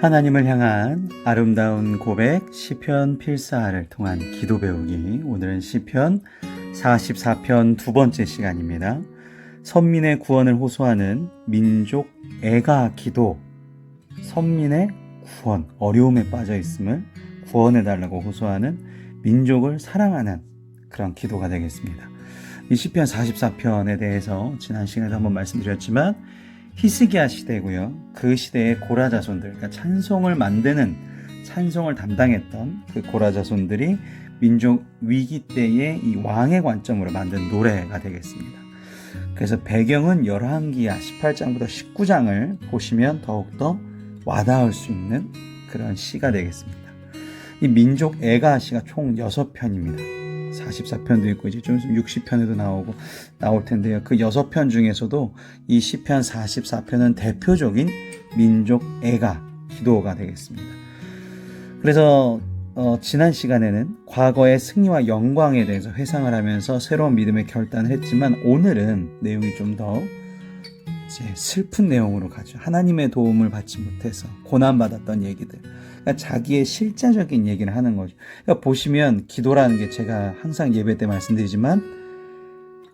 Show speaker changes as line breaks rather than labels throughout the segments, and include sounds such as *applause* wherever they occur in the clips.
하나님을 향한 아름다운 고백 시편 필사를 통한 기도 배우기 오늘은 시편 44편 두 번째 시간입니다. 선민의 구원을 호소하는 민족 애가 기도 선민의 구원 어려움에 빠져 있음을 구원해 달라고 호소하는 민족을 사랑하는 그런 기도가 되겠습니다. 이 시편 44편에 대해서 지난 시간에 한번 말씀드렸지만 히스기야 시대고요. 그 시대의 고라 자손들, 그러니까 찬송을 만드는 찬송을 담당했던 그 고라 자손들이 민족 위기 때의 이 왕의 관점으로 만든 노래가 되겠습니다. 그래서 배경은 열왕기야 18장부터 19장을 보시면 더욱더 와닿을 수 있는 그런 시가 되겠습니다. 이 민족 애가 시가 총 6편입니다. 44편도 있고 이제 좀 있으면 60편에도 나오고 나올 텐데요. 그 6편 중에서도 이 시편 44편은 대표적인 민족 애가 기도가 되겠습니다. 그래서 어, 지난 시간에는 과거의 승리와 영광에 대해서 회상을 하면서 새로운 믿음의 결단을 했지만 오늘은 내용이 좀 더 슬픈 내용으로 가죠. 하나님의 도움을 받지 못해서 고난받았던 얘기들. 그러니까 자기의 실제적인 얘기를 하는 거죠. 그러니까 보시면 기도라는 게 제가 항상 예배 때 말씀드리지만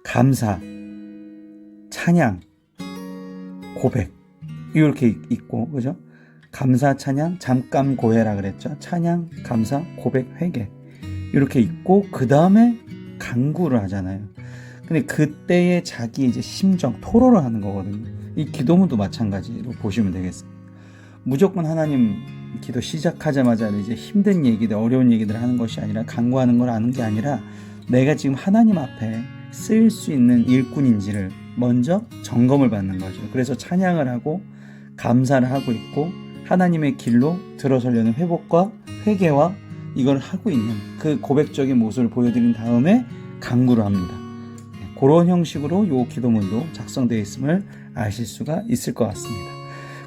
감사, 찬양, 고백 이렇게 있고 그죠? 감사, 찬양, 잠깐 고해라 그랬죠. 찬양, 감사, 고백, 회개 이렇게 있고 그 다음에 강구를 하잖아요. 근데 그때의 자기 이제 심정 토로를 하는 거거든요. 이 기도문도 마찬가지로 보시면 되겠습니다. 무조건 하나님 기도 시작하자마자 이제 힘든 얘기들, 어려운 얘기들 하는 것이 아니라 강구하는 걸 아는 게 아니라 내가 지금 하나님 앞에 쓰일 수 있는 일꾼인지를 먼저 점검을 받는 거죠. 그래서 찬양을 하고 감사를 하고 있고 하나님의 길로 들어서려는 회복과 회개와 이걸 하고 있는 그 고백적인 모습을 보여드린 다음에 강구를 합니다. 그런 형식으로 요 기도문도 작성되어 있음을 아실 수가 있을 것 같습니다.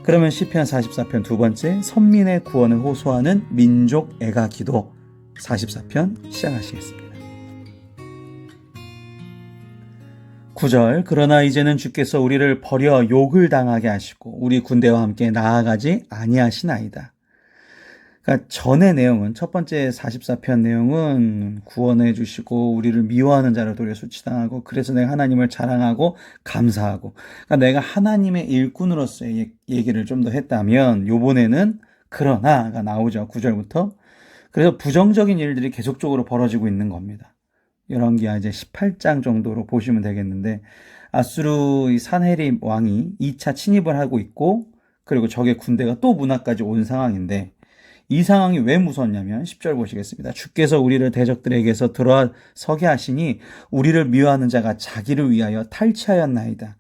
그러면 시편 44편 두 번째 선민의 구원을 호소하는 민족 애가 기도 44편 시작하시겠습니다. 9절 그러나 이제는 주께서 우리를 버려 욕을 당하게 하시고 우리 군대와 함께 나아가지 아니하시나이다. 그러니까 전의 내용은 첫 번째 44편 내용은 구원해 주시고 우리를 미워하는 자를 도려 수치당하고 그래서 내가 하나님을 자랑하고 감사하고 그러니까 내가 하나님의 일꾼으로서의 얘기를 좀 더 했다면 요번에는 그러나가 나오죠. 9절부터. 그래서 부정적인 일들이 계속적으로 벌어지고 있는 겁니다. 열왕기야 이제 18장 정도로 보시면 되겠는데 아수르 산헤립 왕이 2차 침입을 하고 있고 그리고 적의 군대가 또 문화까지 온 상황인데 이 상황이 왜 무섭냐면 10절 보시겠습니다. 주께서 우리를 대적들에게서 들어서게 하시니 우리를 미워하는 자가 자기를 위하여 탈취하였나이다.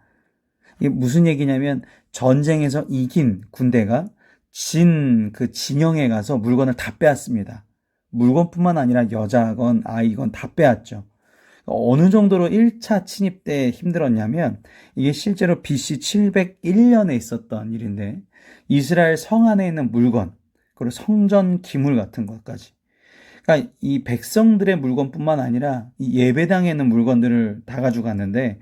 이게 무슨 얘기냐면 전쟁에서 이긴 군대가 진 그 진영에 가서 물건을 다 빼앗습니다. 물건뿐만 아니라 여자건 아이건 다 빼앗죠. 어느 정도로 1차 침입 때 힘들었냐면 이게 실제로 BC 701년에 있었던 일인데 이스라엘 성 안에 있는 물건 그리고 성전 기물 같은 것까지 그러니까 이 백성들의 물건뿐만 아니라 이 예배당에 있는 물건들을 다 가져갔는데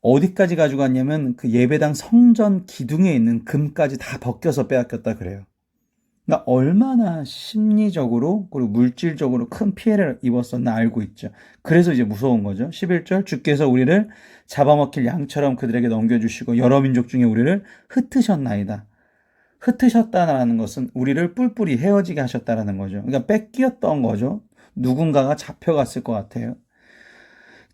어디까지 가져갔냐면 그 예배당 성전 기둥에 있는 금까지 다 벗겨서 빼앗겼다 그래요. 그러니까 얼마나 심리적으로 그리고 물질적으로 큰 피해를 입었었나 알고 있죠. 그래서 이제 무서운 거죠. 11절 주께서 우리를 잡아먹힐 양처럼 그들에게 넘겨주시고 여러 민족 중에 우리를 흩으셨나이다. 흩으셨다는 것은 우리를 뿔뿔이 헤어지게 하셨다라는 거죠. 그러니까 뺏기었던 거죠. 누군가가 잡혀갔을 것 같아요.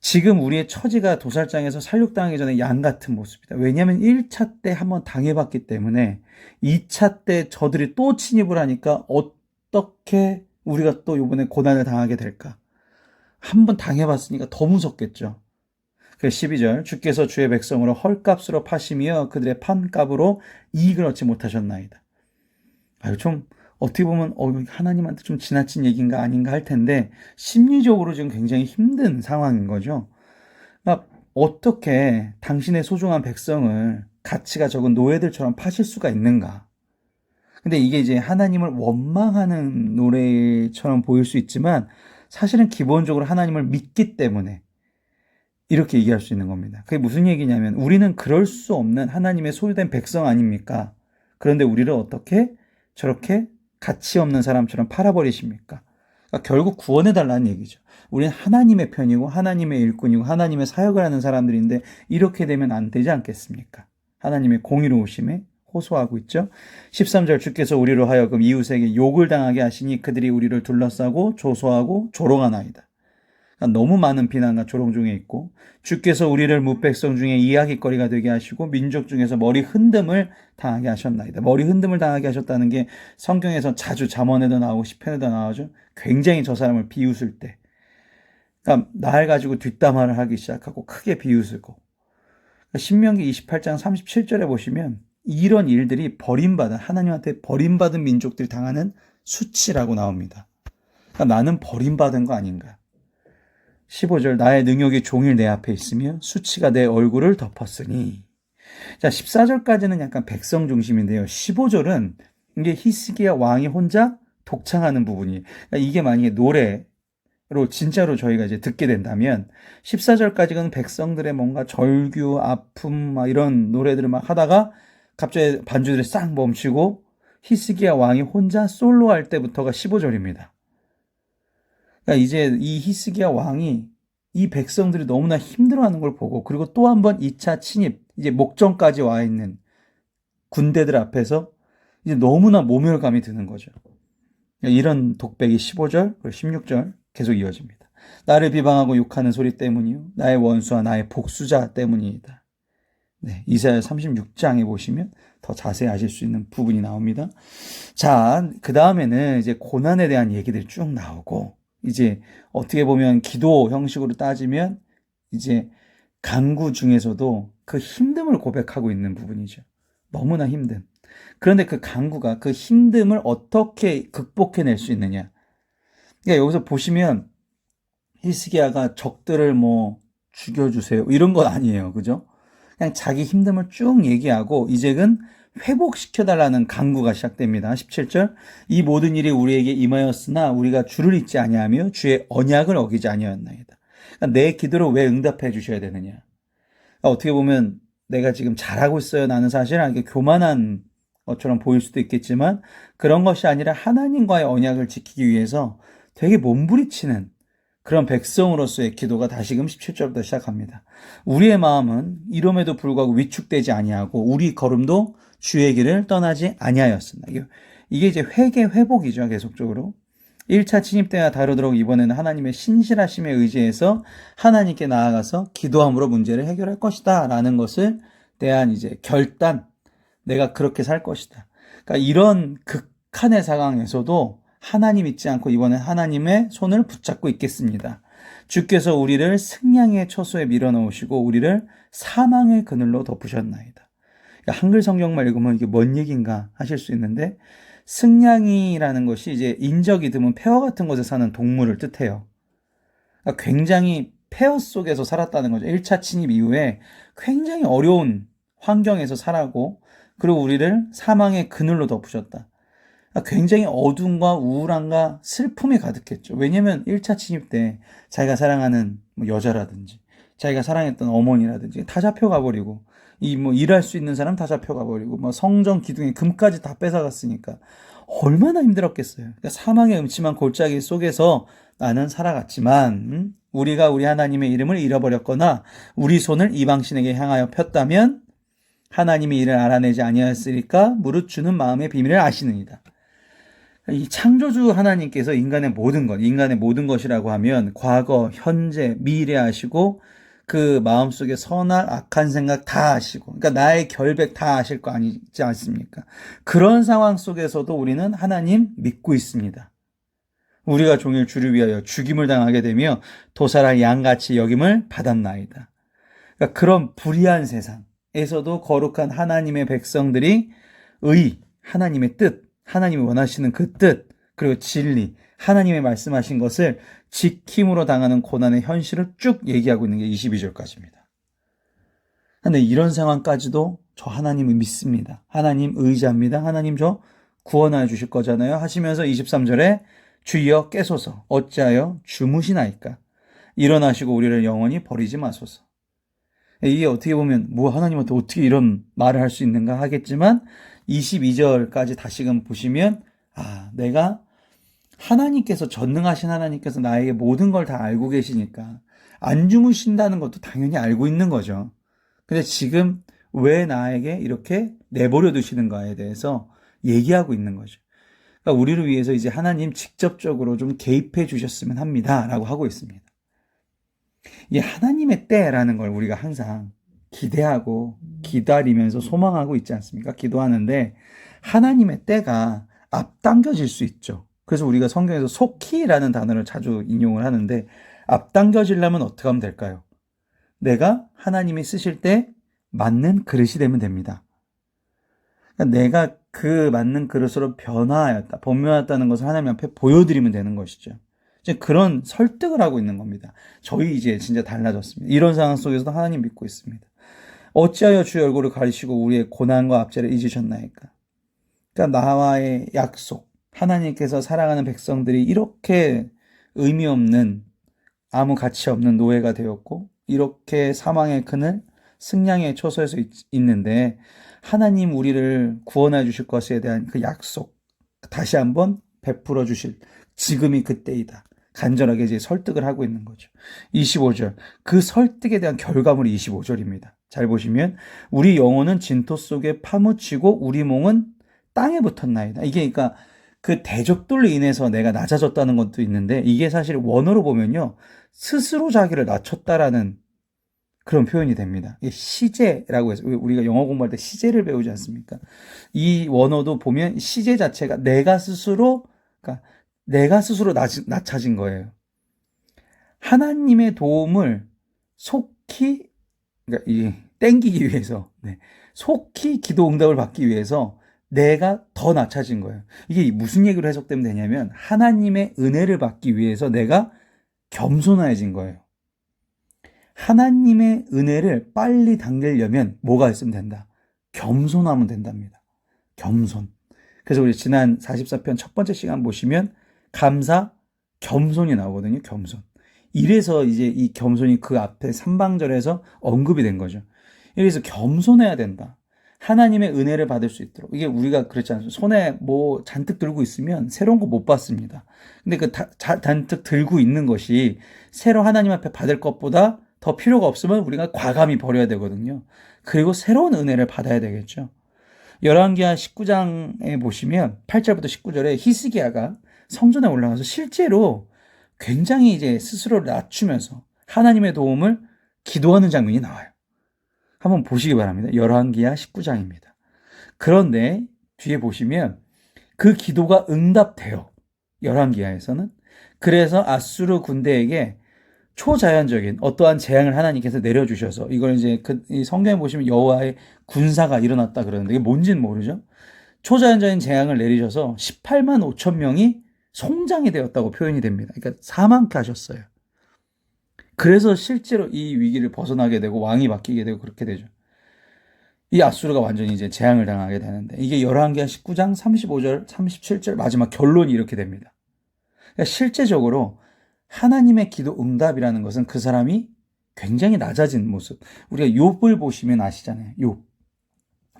지금 우리의 처지가 도살장에서 살육당하기 전에 양 같은 모습이다. 왜냐하면 1차 때 한번 당해봤기 때문에 2차 때 저들이 또 침입을 하니까 어떻게 우리가 또 이번에 고난을 당하게 될까? 한번 당해봤으니까 더 무섭겠죠. 그 12절 주께서 주의 백성으로 헐값으로 파시며 그들의 판값으로 이익을 얻지 못하셨나이다. 아유 좀 어떻게 보면 어, 하나님한테 좀 지나친 얘기인가 아닌가 할 텐데 심리적으로 지금 굉장히 힘든 상황인 거죠. 그러니까 어떻게 당신의 소중한 백성을 가치가 적은 노예들처럼 파실 수가 있는가? 근데 이게 이제 하나님을 원망하는 노래처럼 보일 수 있지만 사실은 기본적으로 하나님을 믿기 때문에 이렇게 얘기할 수 있는 겁니다. 그게 무슨 얘기냐면 우리는 그럴 수 없는 하나님의 소유된 백성 아닙니까? 그런데 우리를 어떻게 저렇게 가치 없는 사람처럼 팔아버리십니까? 그러니까 결국 구원해달라는 얘기죠. 우리는 하나님의 편이고 하나님의 일꾼이고 하나님의 사역을 하는 사람들인데 이렇게 되면 안 되지 않겠습니까? 하나님의 공의로우심에 호소하고 있죠. 13절 주께서 우리로 하여금 이웃에게 욕을 당하게 하시니 그들이 우리를 둘러싸고 조소하고 조롱하나이다. 그러니까 너무 많은 비난과 조롱 중에 있고 주께서 우리를 무백성 중에 이야기거리가 되게 하시고 민족 중에서 머리 흔듦을 당하게 하셨나이다. 머리 흔듦을 당하게 하셨다는 게 성경에서 자주 잠언에도 나오고 시편에도 나오죠. 굉장히 저 사람을 비웃을 때. 그러니까 날 가지고 뒷담화를 하기 시작하고 크게 비웃고 그러니까 신명기 28장 37절에 보시면 이런 일들이 버림받은 하나님한테 버림받은 민족들이 당하는 수치라고 나옵니다. 그러니까 나는 버림받은 거 아닌가? 15절 나의 능욕이 종일 내 앞에 있으며 수치가 내 얼굴을 덮었으니 자 14절까지는 약간 백성 중심인데요. 15절은 이게 히스기야 왕이 혼자 독창하는 부분이 그러니까 이게 만약에 노래로 진짜로 저희가 이제 듣게 된다면 14절까지는 백성들의 뭔가 절규, 아픔 막 이런 노래들을 막 하다가 갑자기 반주들이 싹 멈추고 히스기야 왕이 혼자 솔로 할 때부터가 15절입니다. 그러니까 이제 이 히스기야 왕이 이 백성들이 너무나 힘들어하는 걸 보고 그리고 또 한 번 2차 침입 이제 목전까지 와 있는 군대들 앞에서 이제 너무나 모멸감이 드는 거죠. 이런 독백이 15절 그리고 16절 계속 이어집니다. 나를 비방하고 욕하는 소리 때문이요 나의 원수와 나의 복수자 때문이다. 네, 이사야 36장에 보시면 더 자세히 아실 수 있는 부분이 나옵니다. 자, 그 다음에는 이제 고난에 대한 얘기들이 쭉 나오고, 이제 어떻게 보면 기도 형식으로 따지면 이제 강구 중에서도 그 힘듦을 고백하고 있는 부분이죠. 너무나 힘든. 그런데 그 강구가 그 힘듦을 어떻게 극복해낼 수 있느냐. 그러니까 여기서 보시면 히스기야가 적들을 뭐 죽여주세요. 이런 건 아니에요. 그죠? 그냥 자기 힘듦을 쭉 얘기하고 이제는 회복시켜달라는 강구가 시작됩니다. 17절 이 모든 일이 우리에게 임하였으나 우리가 주를 잊지 아니하며 주의 언약을 어기지 아니하였나이다. 그러니까 내 기도를 왜 응답해 주셔야 되느냐. 그러니까 어떻게 보면 내가 지금 잘하고 있어요. 나는 사실 이게 교만한 것처럼 보일 수도 있겠지만 그런 것이 아니라 하나님과의 언약을 지키기 위해서 되게 몸부리치는 그런 백성으로서의 기도가 다시금 17절부터 시작합니다. 우리의 마음은 이름에도 불구하고 위축되지 아니하고 우리 걸음도 주의 길을 떠나지 아니하였습니다. 이게 이제 회개 회복이죠, 계속적으로. 1차 침입 때와 다르도록 이번에는 하나님의 신실하심에 의지해서 하나님께 나아가서 기도함으로 문제를 해결할 것이다 라는 것을 대한 이제 결단, 내가 그렇게 살 것이다. 그러니까 이런 극한의 상황에서도 하나님 잊지 않고 이번엔 하나님의 손을 붙잡고 있겠습니다. 주께서 우리를 승량의 처소에 밀어넣으시고 우리를 사망의 그늘로 덮으셨나이다. 그러니까 한글 성경만 읽으면 이게 뭔 얘기인가 하실 수 있는데 승량이라는 것이 이제 인적이 드문 폐허 같은 곳에 사는 동물을 뜻해요. 그러니까 굉장히 폐허 속에서 살았다는 거죠. 1차 침입 이후에 굉장히 어려운 환경에서 살았고 그리고 우리를 사망의 그늘로 덮으셨다. 굉장히 어둠과 우울함과 슬픔이 가득했죠. 왜냐면 1차 침입 때 자기가 사랑하는 뭐 여자라든지 자기가 사랑했던 어머니라든지 다 잡혀가 버리고 이 뭐 일할 수 있는 사람 다 잡혀가 버리고 뭐 성전 기둥에 금까지 다 뺏어갔으니까 얼마나 힘들었겠어요. 그러니까 사망의 음침한 골짜기 속에서 나는 살아갔지만 음? 우리가 우리 하나님의 이름을 잃어버렸거나 우리 손을 이방신에게 향하여 폈다면 하나님이 이를 알아내지 아니하였으리까 무릇 주는 마음의 비밀을 아시느니라. 이 창조주 하나님께서 인간의 모든 것, 인간의 모든 것이라고 하면 과거, 현재, 미래 하시고 그 마음속에 선한 악한 생각 다 아시고 그러니까 나의 결백 다 아실 거 아니지 않습니까? 그런 상황 속에서도 우리는 하나님 믿고 있습니다. 우리가 종일 주를 위하여 죽임을 당하게 되며 도살할 양같이 여김을 받았나이다. 그러니까 그런 불의한 세상에서도 거룩한 하나님의 백성들이 의, 하나님의 뜻, 하나님이 원하시는 그 뜻, 그리고 진리, 하나님의 말씀하신 것을 지킴으로 당하는 고난의 현실을 쭉 얘기하고 있는 게 22절까지입니다. 근데 이런 상황까지도 저 하나님을 믿습니다. 하나님 의지합니다. 하나님 저 구원하여 주실 거잖아요. 하시면서 23절에 주여 깨소서 어찌하여 주무시나이까 일어나시고 우리를 영원히 버리지 마소서. 이게 어떻게 보면 뭐 하나님한테 어떻게 이런 말을 할 수 있는가 하겠지만 22절까지 다시금 보시면 아, 내가 하나님께서 전능하신 하나님께서 나에게 모든 걸 다 알고 계시니까 안 주무신다는 것도 당연히 알고 있는 거죠. 근데 지금 왜 나에게 이렇게 내버려 두시는가에 대해서 얘기하고 있는 거죠. 그러니까 우리를 위해서 이제 하나님 직접적으로 좀 개입해 주셨으면 합니다. 라고 하고 있습니다. 이 하나님의 때라는 걸 우리가 항상 기대하고 기다리면서 소망하고 있지 않습니까? 기도하는데 하나님의 때가 앞당겨질 수 있죠. 그래서 우리가 성경에서 속히라는 단어를 자주 인용을 하는데 앞당겨지려면 어떻게 하면 될까요? 내가 하나님이 쓰실 때 맞는 그릇이 되면 됩니다. 그러니까 내가 그 맞는 그릇으로 변화하였다, 범면하였다는 것을 하나님 앞에 보여드리면 되는 것이죠. 이제 그런 설득을 하고 있는 겁니다. 저희 이제 진짜 달라졌습니다. 이런 상황 속에서도 하나님 믿고 있습니다. 어찌하여 주의 얼굴을 가리시고 우리의 고난과 압제를 잊으셨나이까? 그러니까 나와의 약속, 하나님께서 사랑하는 백성들이 이렇게 의미 없는 아무 가치 없는 노예가 되었고 이렇게 사망의 그늘 승량의 초소에서 있, 는데 하나님 우리를 구원해 주실 것에 대한 그 약속 다시 한번 베풀어 주실 지금이 그때이다. 간절하게 이제 설득을 하고 있는 거죠. 25절. 그 설득에 대한 결과물이 25절입니다. 잘 보시면 우리 영혼은 진토 속에 파묻히고 우리 몸은 땅에 붙었나이다. 이게 그러니까 그 대적들로 인해서 내가 낮아졌다는 것도 있는데 이게 사실 원어로 보면요. 스스로 자기를 낮췄다라는 그런 표현이 됩니다. 시제라고 해서 우리가 영어 공부할 때 시제를 배우지 않습니까? 이 원어도 보면 시제 자체가 내가 스스로 그러니까 내가 스스로 낮, 낮아진 거예요. 하나님의 도움을 속히 그러니까 이 땡기기 위해서 네. 속히 기도 응답을 받기 위해서 내가 더 낮아진 거예요. 이게 무슨 얘기로 해석되면 되냐면 하나님의 은혜를 받기 위해서 내가 겸손해진 거예요. 하나님의 은혜를 빨리 당기려면 뭐가 있으면 된다? 겸손하면 된답니다. 겸손. 그래서 우리 지난 44편 첫 번째 시간 보시면 감사, 겸손이 나오거든요. 겸손. 이래서 이제 이 겸손이 그 앞에 3방절에서 언급이 된 거죠. 그래서 겸손해야 된다. 하나님의 은혜를 받을 수 있도록. 이게 우리가 그렇지 않습니까? 손에 뭐 잔뜩 들고 있으면 새로운 거 못 받습니다. 근데 그 다, 잔뜩 들고 있는 것이 새로 하나님 앞에 받을 것보다 더 필요가 없으면 우리가 과감히 버려야 되거든요. 그리고 새로운 은혜를 받아야 되겠죠. 열왕기하 19장에 보시면 8절부터 19절에 히스기야가 성전에 올라가서 실제로 굉장히 이제 스스로를 낮추면서 하나님의 도움을 기도하는 장면이 나와요. 한번 보시기 바랍니다. 열왕기하 19장입니다. 그런데 뒤에 보시면 그 기도가 응답돼요. 열왕기하에서는. 그래서 아수르 군대에게 초자연적인 어떠한 재앙을 하나님께서 내려주셔서 이걸 이제 그 성경에 보시면 여호와의 군사가 일어났다 그러는데 이게 뭔지는 모르죠. 초자연적인 재앙을 내리셔서 18만 5천 명이 송장이 되었다고 표현이 됩니다. 그러니까 사망케 하셨어요. 그래서 실제로 이 위기를 벗어나게 되고 왕이 바뀌게 되고 그렇게 되죠. 이 아수르가 완전히 이제 재앙을 당하게 되는데 이게 열왕기하 19장 35절, 37절 마지막 결론이 이렇게 됩니다. 그러니까 실제적으로 하나님의 기도 응답이라는 것은 그 사람이 굉장히 낮아진 모습. 우리가 욥을 보시면 아시잖아요. 욥.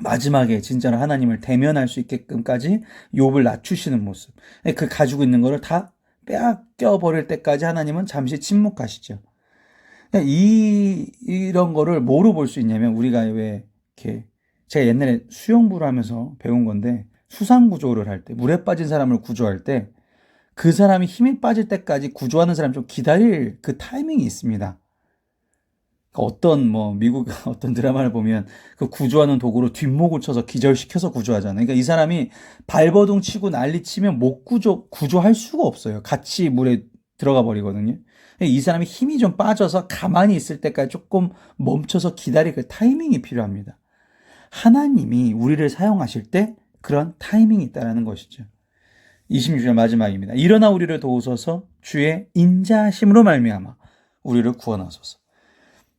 마지막에 진짜로 하나님을 대면할 수 있게끔까지 욥을 낮추시는 모습. 그 가지고 있는 거를 다 빼앗겨 버릴 때까지 하나님은 잠시 침묵하시죠. 이 이런 거를 뭐로 볼 수 있냐면 우리가 왜 이렇게 제가 옛날에 수영부를 하면서 배운 건데 수상 구조를 할 때 물에 빠진 사람을 구조할 때 그 사람이 힘이 빠질 때까지 구조하는 사람 좀 기다릴 그 타이밍이 있습니다. 그러니까 어떤 뭐 미국 *laughs* 어떤 드라마를 보면 그 구조하는 도구로 뒷목을 쳐서 기절시켜서 구조하잖아요. 그러니까 이 사람이 발버둥 치고 난리 치면 못 구조 구조할 수가 없어요. 같이 물에 들어가 버리거든요. 이 사람이 힘이 좀 빠져서 가만히 있을 때까지 조금 멈춰서 기다릴 그 타이밍이 필요합니다. 하나님이 우리를 사용하실 때 그런 타이밍이 있다는 것이죠. 26절 마지막입니다. 일어나 우리를 도우소서 주의 인자하심으로 말미암아 우리를 구원하소서.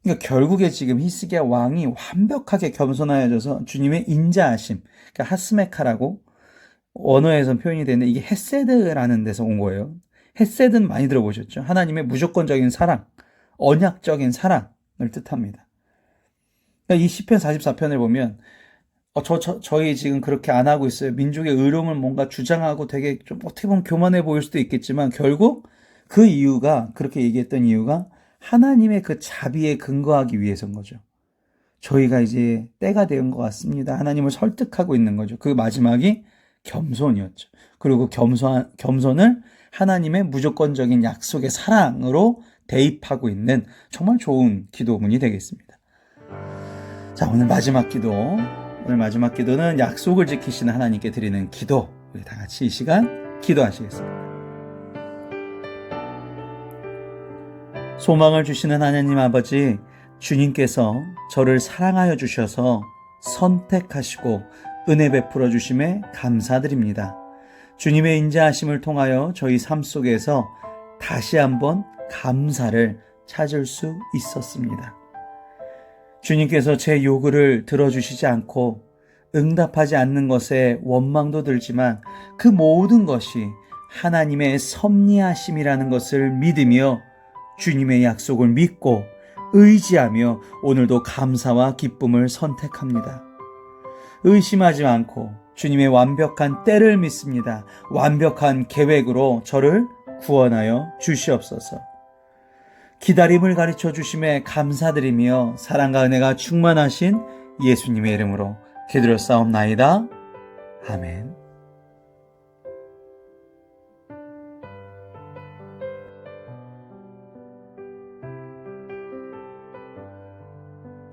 그러니까 결국에 지금 히스기야 왕이 완벽하게 겸손하여져서 주님의 인자하심, 그러니까 하스메카라고 언어에서 표현이 되는데 이게 헤세드라는 데서 온 거예요. 헤세드는 많이 들어보셨죠? 하나님의 무조건적인 사랑, 언약적인 사랑을 뜻합니다. 그러니까 이 시편 44편을 보면 어, 저, 저, 저희 지금 그렇게 안 하고 있어요. 민족의 의로움을 뭔가 주장하고 되게 좀 어떻게 보면 교만해 보일 수도 있겠지만 결국 그 이유가 그렇게 얘기했던 이유가 하나님의 그 자비에 근거하기 위해서인 거죠. 저희가 이제 때가 된 것 같습니다. 하나님을 설득하고 있는 거죠. 그 마지막이 겸손이었죠. 그리고 겸손, 겸손을 하나님의 무조건적인 약속의 사랑으로 대입하고 있는 정말 좋은 기도문이 되겠습니다. 자, 오늘 마지막 기도. 오늘 마지막 기도는 약속을 지키시는 하나님께 드리는 기도. 우리 다 같이 이 시간 기도하시겠습니다. 소망을 주시는 하나님 아버지, 주님께서 저를 사랑하여 주셔서 선택하시고 은혜 베풀어 주심에 감사드립니다. 주님의 인자하심을 통하여 저희 삶 속에서 다시 한번 감사를 찾을 수 있었습니다. 주님께서 제 요구를 들어주시지 않고 응답하지 않는 것에 원망도 들지만 그 모든 것이 하나님의 섭리하심이라는 것을 믿으며 주님의 약속을 믿고 의지하며 오늘도 감사와 기쁨을 선택합니다. 의심하지 않고 주님의 완벽한 때를 믿습니다. 완벽한 계획으로 저를 구원하여 주시옵소서. 기다림을 가르쳐 주심에 감사드리며 사랑과 은혜가 충만하신 예수님의 이름으로 기도를 싸움나이다. 아멘.